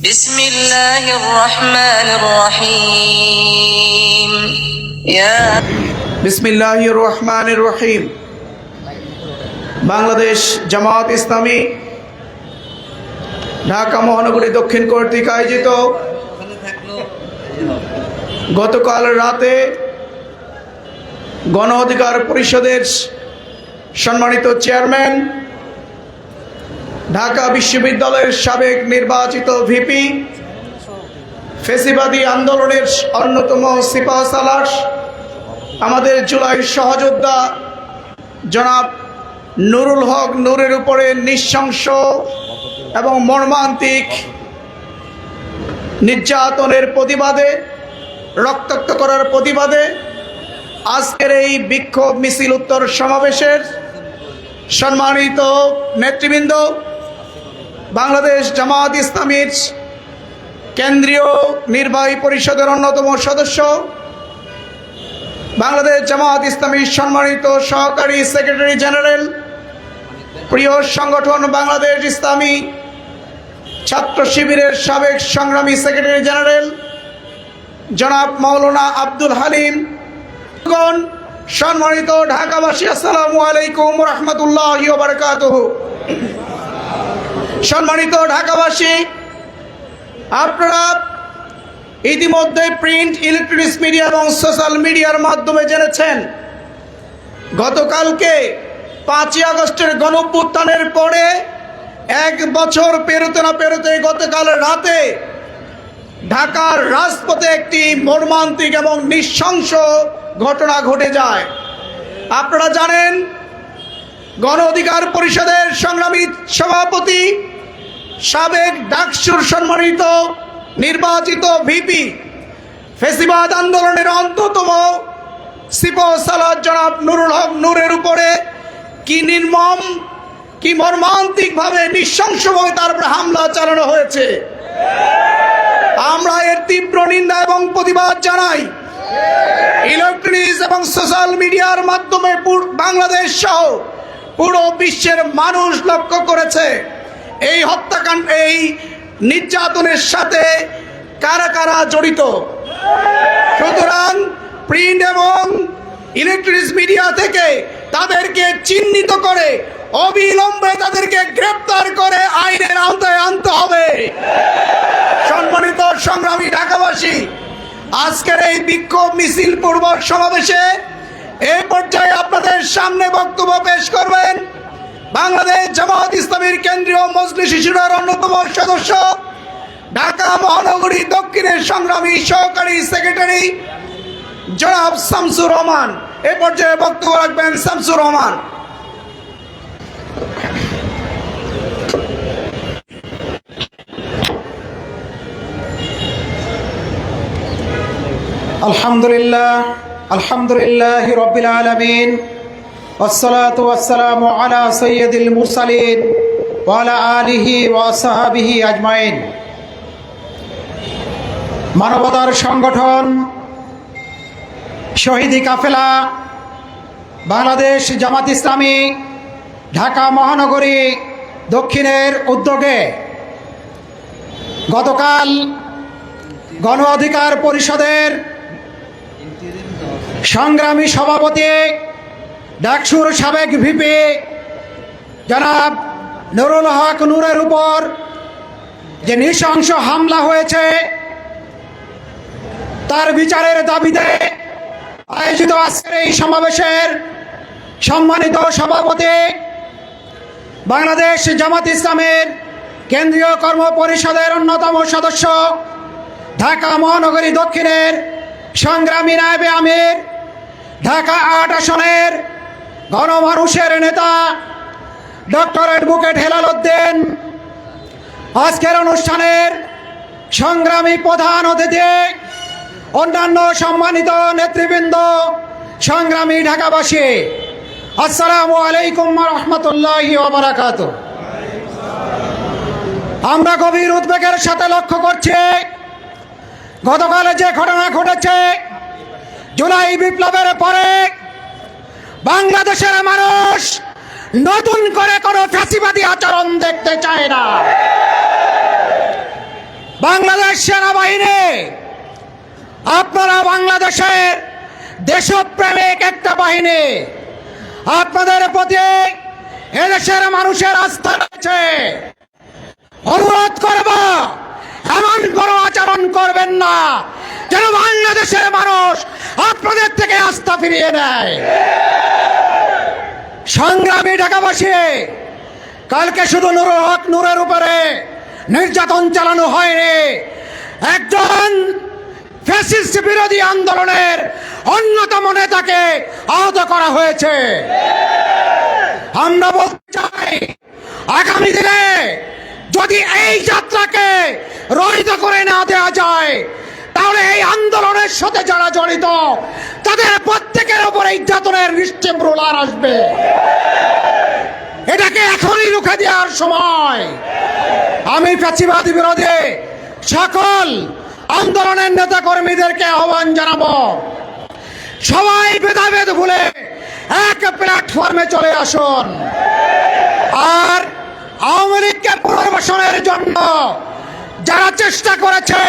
بسم الله الرحمن الرحيم يا বিসমিল্লাহ রহমান রহিম বাংলাদেশ জামাত ইসলামী ঢাকা মহানগরী দক্ষিণ কর্তৃক আয়োজিত গতকাল রাতে গণ অধিকার পরিষদের সম্মানিত চেয়ারম্যান ঢাকা বিশ্ববিদ্যালয়ের সাবেক নির্বাচিত ভিপি ফেসিবাদী আন্দোলনের অন্যতম সিপাহ সালাস, আমাদের জুলাই সহযোদ্ধা জনাব নুরুল হক নূরের উপরে নৃশংস এবং মর্মান্তিক নির্যাতনের প্রতিবাদে, রক্তাক্ত করার প্রতিবাদে আজকের এই বিক্ষোভ মিছিল উত্তর সমাবেশের সম্মানিত নেতৃবৃন্দ বাংলাদেশ জামাত ইসলামীর কেন্দ্রীয় নির্বাহী পরিষদের অন্যতম সদস্য। বাংলাদেশ জামাত ইসলামীর সম্মানিত সহকারী সেক্রেটারি জেনারেল, প্রিয় সংগঠন বাংলাদেশ ইসলামী, ছাত্র শিবিরের সাবেক সংগ্রামী সেক্রেটারি জেনারেল, জনাব মাওলানা আব্দুল হালিম। সম্মানিত ঢাকাবাসী, আসসালামু আলাইকুম রহমতুল্লাহ বারকাত সম্মানিত ঢাকাবাসী, আপনারা ইতিমধ্যে প্রিন্ট ইলেকট্রনিক্স মিডিয়া এবং সোশ্যাল মিডিয়ার মাধ্যমে জেনেছেন, গতকালকে পাঁচই আগস্টের গণঅভ্যুত্থানের পরে এক বছর পেরোতে না পেরোতে গতকাল রাতে ঢাকার রাজপথে একটি মর্মান্তিক এবং নৃশংস ঘটনা ঘটে যায়। আপনারা জানেন, গণ অধিকার পরিষদের সংগ্রামী সভাপতি সাবেক ডাকসুর সম্মানিত নির্বাচিত ভিপি ফেসিবাদ আন্দোলনের অন্যতম সিপ সালাদ জনাব নুরুল হক নূরের উপরে কি নির্মম, কি মর্মান্তিকভাবে নৃশংসভাবে তার উপরে হামলা চালানো হয়েছে। আমরা এর তীব্র নিন্দা এবং প্রতিবাদ জানাই। ইলেকট্রনিক্স এবং সোশ্যাল মিডিয়ার মাধ্যমে বাংলাদেশ সহ পুরো বিশ্বের মানুষ লক্ষ্য করেছে। এই হত্যাকাণ্ড, এই নির্যাতনের সাথে কারা কারা জড়িত? সুতরাং প্রিন্ট এবং ইলেকট্রনিক্স মিডিয়া থেকে তাদেরকে চিহ্নিত করে, অবিলম্বে তাদেরকে গ্রেপ্তার করে আইনের আওতায় আনতে হবে। সম্মানিত সংগ্রামী ঢাকাবাসী, আজকের এই বিক্ষোভ মিছিল পূর্ব সমাবেশে এই পর্যায়ে আপনাদের সামনে বক্তব্য পেশ করবেন বাংলাদেশ জামাত ইসলামীর কেন্দ্রীয় মজলিস শিশুরার অন্যতম সদস্য, ঢাকা মহানগরী দক্ষিণের সংগ্রামী সহকারী সেক্রেটারি জনাব শামসুর রহমান। এ পর্যায়ে বক্তব্য রাখবেন শামসুর রহমান। আলহামদুলিল্লাহ আলহামদুলিল্লাহ রবিল আলমিন। والصلاة والسلام على سيد المرسلين وعلى آله وصحبه أجمعين মানবতার সংগঠন শহীদি কাফেলা বাংলাদেশ জামাত ইসলামী ঢাকা মহানগরী দক্ষিণের উদ্যোগে গতকাল গণ অধিকার পরিষদের সংগ্রামী সভাপতি ডাকসুর সাবেক ভিপি জনাব নুরুল হক নূরের উপর যে নৃশংস হামলা হয়েছে, তার বিচারের দাবিতে আয়োজিত আজকের এই সমাবেশের সম্মানিত সভাপতি বাংলাদেশ জামাত ইসলামের কেন্দ্রীয় কর্ম পরিষদের অন্যতম সদস্য ঢাকা মহানগরী দক্ষিণের সংগ্রামী নায়বে আমির, ঢাকা আট আসনের গণমানুষের নেতা ডক্টর অ্যাডভোকেট হেলাল উদ্দিন। আজকের অনুষ্ঠানের সংগ্রামী প্রধান অতিথি, অন্যান্য সম্মানিত নেতৃবৃন্দ, সংগ্রামী ঢাকাবাসী, আসসালামু আলাইকুম রহমতুল্লাহ ওবরাকাত আমরা গভীর উদ্বেগের সাথে লক্ষ্য করছি, গতকালে যে ঘটনা ঘটেছে, জুলাই বিপ্লবের পরে বাংলাদেশের মানুষ নতুন করে কোনো ফ্যাসিবাদী আচরণ দেখতে চায় না। বাংলাদেশ সেনাবাহিনী, আপনারা বাংলাদেশের দেশপ্রেমিক একটা বাহিনী, আপনাদের প্রতি এদেশের মানুষের আস্থা রয়েছে। অনুরোধ করব, এমন কোনো আচরণ করবেন না যেন বাংলাদেশের মানুষ আপনাদের থেকে আস্থা ফিরিয়ে নেয়। সংগ্রামী ঢাকাবাসী, কালকে শুধু নুরুল হক নূরের উপরে নির্যাতন চালানো হয়নি, একজন ফ্যাসিস্ট বিরোধী আন্দোলনের অন্যতম নেতাকে আহত করা হয়েছে। আমরা বলতে চাই, আগামী দিনে যদি এই যাত্রাকে রহিত করে না দেওয়া যায়, তাহলে এই আন্দোলনের সাথে যারা জড়িত প্রত্যেকের উপর এই যাতনের নিশ্চিম রোলার আসবে। এটাকে এখনই রুখে দেওয়ার সময়। আমি প্রাচীবাদ বিরোধে, সকল আন্দোলনের নেতা কর্মীদেরকে আহ্বান জানাব। সবাই ভেদাভেদ ভুলে এক প্ল্যাটফর্মে চলে আসুন। আর আওয়ামী লীগকে পুনর্বাসনের জন্য যারা চেষ্টা করেছে,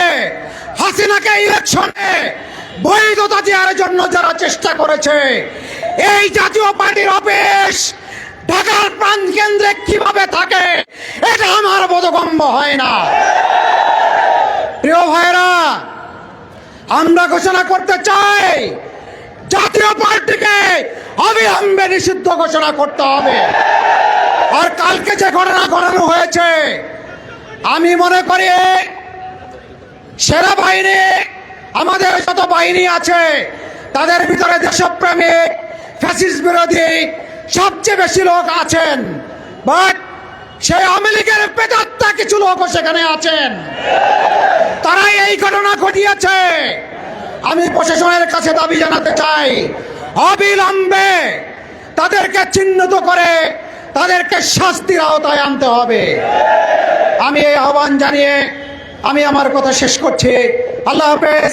হাসিনাকে ইলেকশনে বৈধতা দেওয়ার জন্য যারা চেষ্টা করেছে, এই জাতীয় পার্টির অফিস ঢাকার প্রাণ কেন্দ্রে কীভাবে থাকে, এটা আমার বোধগম্য হয় না। প্রিয় ভাইরা আমরা ঘোষণা করতে চাই, জাতীয় পার্টিকে অবিলম্বে নিষিদ্ধ ঘোষণা করতে হবে। আর কালকে যে ঘটনা ঘটানো হয়েছে, আমি মনে করি সেনাবাহিনী আমাদের যত বাহিনী আছে, তাদের ভিতরে দেশপ্রেমিক, ফ্যাসিস্ট বিরোধী, সবচেয়ে বেশি লোক আছেন। বাট সেই আওয়ামী লীগের পেটাত্তা কিছু লোকও সেখানে আছেন। তারাই এই ঘটনা ঘটিয়েছে। আমি প্রশাসনের কাছে দাবি জানাতে চাই, অবিলম্বে তাদেরকে চিহ্নিত করে তাদেরকে শাস্তির আওতায় আনতে হবে। আমি এই আহ্বান জানিয়ে আমি আমার কথা শেষ করছি। আল্লাহ হাফেজ।